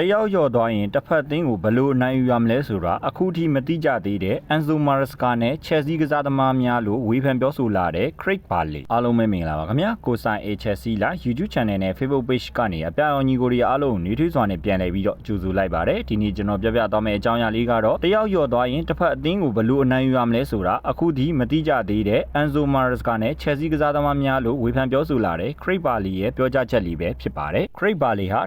တယောက်ကျော်သွားရင်တစ်ဖက်သင်းကိုဘယ်လိုအနိုင်ယူရမလဲဆိုတာအခုထိမသိကြသေးတဲ့အန်ဇိုမာရစကာနဲ့ချယ်ဆီကစားသမားများလို့ဝေဖန်ပြောဆိုလာတဲ့ Craig Barley အားလုံးပဲမင်္ဂလာပါခင်ဗျာကိုဆိုင် HSC လာ YouTube Channel နဲ့ Facebook Page ကနေအပြာရောင်ညီကိုတွေအားလုံးနေထွေးစွာနဲ့ပြန်လည်ပြီးတော့ကြိုဆိုလိုက်ပါတယ်ဒီနေ့ကျွန်တော်ပြပြသွားမယ့်အကြောင်းအရာလေးကတော့တယောက်ကျော်သွားရင်တစ်ဖက်အသင်းကိုဘယ်လိုအနိုင်ယူရမလဲဆိုတာအခုထိမသိကြသေးတဲ့အန်ဇိုမာရစကာနဲ့ချယ်ဆီကစားသမားများလို့ဝေဖန်ပြောဆိုလာတဲ့ Craig Barley ရဲ့ပြောကြားချက်လေးပဲဖြစ်ပါတယ် Craig Barley ဟာ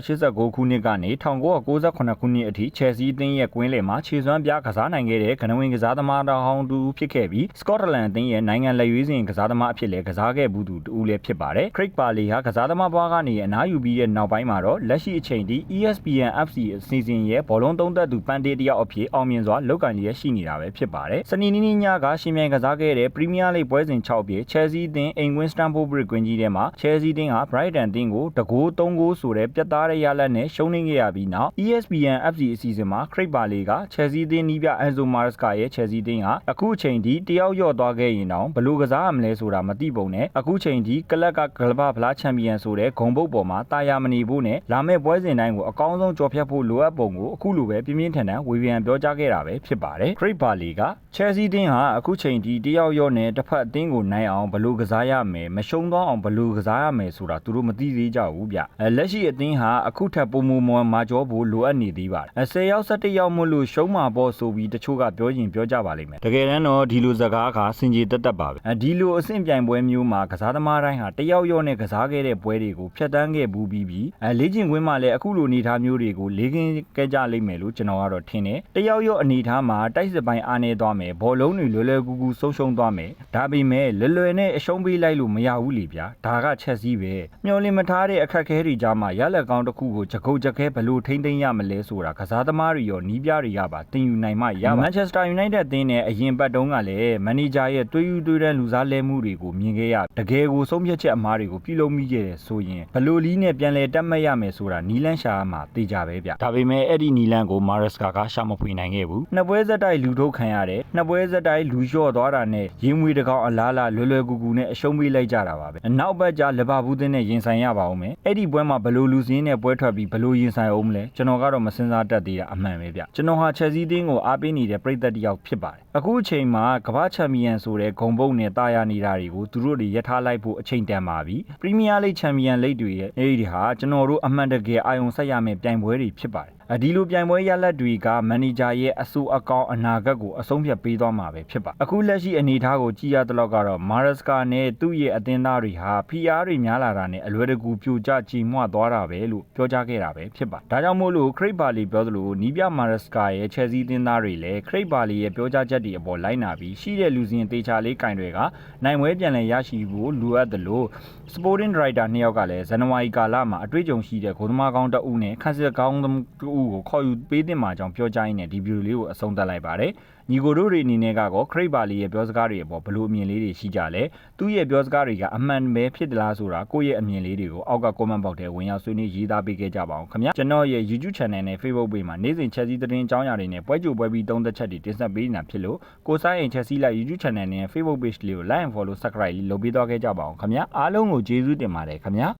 1989ခုနှစ်ကနေ1998ခုနှစ်အထိချယ်ဆီအသင်းရဲ့ကွင်းလယ်မှာခြေစွမ်းပြကစားနိုင်ခဲ့တဲ့ကနဝင်ကစားသမားတော်ဟောင်းတူဖြစ်ခဲ့ပြီးစကော့တလန်အသင်းရဲ့နိုင်ငံလက်ရွေးစင်ကစားသမားအဖြစ်လည်းကစားခဲ့ဘူးသူတူလည်းဖြစ်ပါတယ် Craig Barley ဟာကစားသမားဘွားကနေအနားယူပြီးတဲ့နောက်ပိုင်းမှာတော့လက်ရှိအချိန်ထိ ESPN FC အစီအစဉ်ရဲ့ဘောလုံးသုံးသက်သူပန်တေးတယောက်အဖြစ်အောင်မြင်စွာလုပ်ကိုင်လျက်ရှိနေတာပဲဖြစ်ပါတယ်စနေနေ့ညကရှင်မြိုင်ကစားခဲ့တဲ့ Premier League ပွဲစဉ်6ပြည့် Chelsea အသင်းအိမ်ကွင်း Stamford Bridge ကွင်းကြီးထဲမှာ Chelsea အသင်းဟာ Brighton အသင်းကိုတကိုး3ဂိုးဆိုတဲ့ပြတ်သားတဲ့ရလဒ်နဲ့ရှုံးနိမ့်ခဲ့ရပြီးနောက် ESPN FC အစီအစဉ်မှာ Craig Barley က Chelsea အသင်းနီးပြ Enzo Maresca ရဲ့ Chelsea အသင်းဟာအခုချိန်ထိတယောက်လျော့သွားခဲ့ရင်တောင်ဘယ်လိုကစားရမလဲဆိုတာမသိပုံနဲ့အခုချိန်ထိကလပ်ကဂလဘဖလားချန်ပီယံဆိုတဲ့ဂုံပုတ်ပေါ်မှာတာယာမနေဖို့နဲ့လာမယ့်ပွဲစဉ်တိုင်းကိုအကောင်းဆုံးကြော်ဖြတ်ဖို့လိုအပ်ပုံကိုအခုလိုပဲပြင်းပြင်းထန်ထန်ဝေဖန်ပြောကြားခဲ့တာပဲဖြစ်ပါတယ်။ Craig Barley က Chelsea အသင်းဟာအခုချိန်ထိတယောက်လျော့နဲ့တစ်ဖက်အသင်းကိုနိုင်အောင်ဘယ်လိုကစားရမယ်မရှုံးသွားအောင်ဘယ်လိုကစားရမယ်ဆိုတာသူတို့မသိသေးကြဘူးဗျ။အဲလက်ရှိအသင်းဟာအခုထပ်ပုံမမောမာကျော်ဖို့လိုအပ်နေသေးပါတယ်။အဲ10ရောက်17ရောက်မို့လို့ရှုံးမှာပေါ့ဆိုပြီးတချို့ကပြောရင်ပြောကြပါလိမ့်မယ်။တကယ်တမ်းတော့ဒီလိုစကားကစင်ကြေတက်တက်ပါပဲ။အဲဒီလိုအဆင့်ပြိုင်ပွဲမျိုးမှာကစားသမားတိုင်းဟာတယောက်လျော့နဲ့ကစားခဲ့တဲ့ပွဲတွေကိုဖျက်ဆီးခဲ့ဘူးပြီးပြီးအဲလေ့ကျင့်ကွင်းမှာလည်းအခုလိုအနေအထားမျိုးတွေကိုလေ့ကျင့်ခဲ့ကြလိမ့်မယ်လို့ကျွန်တော်ကတော့ထင်တယ်။တယောက်လျော့အနေအထားမှာတိုက်စစ်ပိုင်းအားနေသွားမယ်ဘောလုံးတွေလွယ်လွယ်ကူကူဆုံးရှုံးသွားမယ်။ဒါပေမဲ့လွယ်လွယ်နဲ့အရှုံးပေးလိုက်လို့မရဘူးလေဗျာ။ဒါကချက်စည်းပဲ။မျောလင့်မထားတဲ့အခက်အခဲတွေကြားမှာရလက်ကောင်းတစ်ခုကိုကြကုတ်ကြခဲဘယ်လို့ထိမ့်သိမ်းရမလဲဆိုတာကစားသမားတွေရောနီးပြတွေကပါတင်ယူနိုင်မှရပါ Manchester United အသင်းနဲ့အရင်ပတ်တုန်းကလည်းမန်နေဂျာရဲ့တွေးယူတွေးတဲ့လူစားလဲမှုတွေကိုမြင်ခဲ့ရတကယ်ကိုဆုံးဖြတ်ချက်အမားတွေကိုပြုလုပ်မိခဲ့တယ်ဆိုရင်ဘယ်လို့လီးနဲ့ပြန်လဲတက်မှတ်ရမယ်ဆိုတာနီလန်းရှာမှာသိကြပဲဗျဒါပေမဲ့အဲ့ဒီနီလန်းကို Maresca ကရှာမဖွေနိုင်ခဲ့ဘူးနှစ်ပွဲဆက်တိုက်လူထုတ်ခံရတယ်နှစ်ပွဲဆက်တိုက်လူလျှော့သွားတာနဲ့ရင်းမွေးတကောင်အလားလားလွယ်လွယ်ကူကူနဲ့အရှုံးပေးလိုက်ကြတာပါပဲနောက်ဘက်ကျလီဗာပူးသင်းနဲ့ရင်ဆိုင်ရပါအောင်မယ်အဲ့ဒီပွဲမှာဘယ်လို့လူစင်းနဲ့ပွဲထွက်ပြီးဘယ်လို့ရင်ဆိုင်အောင်မလဲကျွန်တော်ကတော့မစင်စားတတ်သေးတာအမှန်ပဲဗျကျွန်တော်ဟာချက်စီးတင်းကိုအားပေးနေတဲ့ပြည်သက်တစ်ယောက်ဖြစ်ပါတယ်အခုအချိန်မှာကမ္ဘာချန်ပီယံဆိုတဲ့ဂုံပုတ်နဲ့တာယာနေတာတွေကိုသူတို့တွေရထားလိုက်ဖို့အချိန်တန်ပါပြီပရီးမီးယားလိချန်ပီယံလိတွေရဲ့အဲ့ဒီဟာကျွန်တော်တို့အမှန်တကယ်အာရုံစိုက်ရမယ့်ပြိုင်ပွဲတွေဖြစ်ပါတယ်အ ဒီလိုပြိုင်ပွဲရလဒ်တွေကမန်နေဂျာရဲ့အဆိုအကောင်အနာဂတ်ကိုအဆုံးဖြတ်ပေးသွားမှာပဲဖြစ်ပါအခုလက်ရှိအနေအထားကိုကြည့်ရတဲ့လောက်ကတော့မာရစကာနဲ့သူ့ရဲ့အသင်းသားတွေဟာဖီအားတွေများလာတာနဲ့အလွယ်တကူပြိုကျကြီးမွသွားတာပဲလို့ပြောကြားခဲ့တာပဲဖြစ်ပါဒါကြောင့်မို့လို့ခရိတ်ဘာလီပြောသလိုနီးပြမာရစကာရဲ့ချယ်ဆီအသင်းသားတွေလည်းခရိတ်ဘာလီရဲ့ပြောကြားချက်တွေအပေါ်လိုက်နာပြီးရှိတဲ့လူစင်တေချာလေးကင်တွေကနိုင်ပွဲပြန်လည်ရရှိဖို့လိုအပ်တယ်လို့ Sporting Director နှစ်ယောက်ကလည်းဇန်နဝါရီကာလမှာအတွေ့အကြုံရှိတဲ့ဂိုးသမားကောင်းတအုပ်နဲ့ခန့်စစ်ကောင်းတအုပ်ကိုခေါ်ယူပေးတင်မှာကြောင့်ပြောကြားရင်းနဲ့ဒီဗီဒီယိုလေးကိုအဆုံးသတ်လိုက်ပါတယ်ညီကိုတို့တွေအနေနဲ့ကတော့ခရိတ်ပါလီရဲ့ပြောစကားတွေအပေါ်ဘလို့အမြင်လေးတွေရှိကြလဲသူ့ရဲ့ပြောစကားတွေကအမှန်ပဲဖြစ်သလားဆိုတာကိုယ့်ရဲ့အမြင်လေးတွေကိုအောက်က comment box ထဲဝင်ရောက်ဆွေးနွေးရေးသားပေးခဲ့ကြပါအောင်ခင်ဗျာကျွန်တော်ရဲ့ YouTube channel နဲ့ Facebook page မှာနေ့စဉ်ချက်စီသတင်းအကြောင်းအရာတွေနဲ့ပွဲကြိုပွဲပြီးသုံးသက်ချက်တွေတင်ဆက်ပေးနေတာဖြစ်လို့ကိုဆိုင်ရင်ချက်စီလိုက် YouTube channel နဲ့ Facebook page လေးကို like and follow subscribe လေးလုပ်ပေးသွားခဲ့ကြပါအောင်ခင်ဗျာအားလုံးကိုကျေးဇူးတင်ပါတယ်ခင်ဗျာ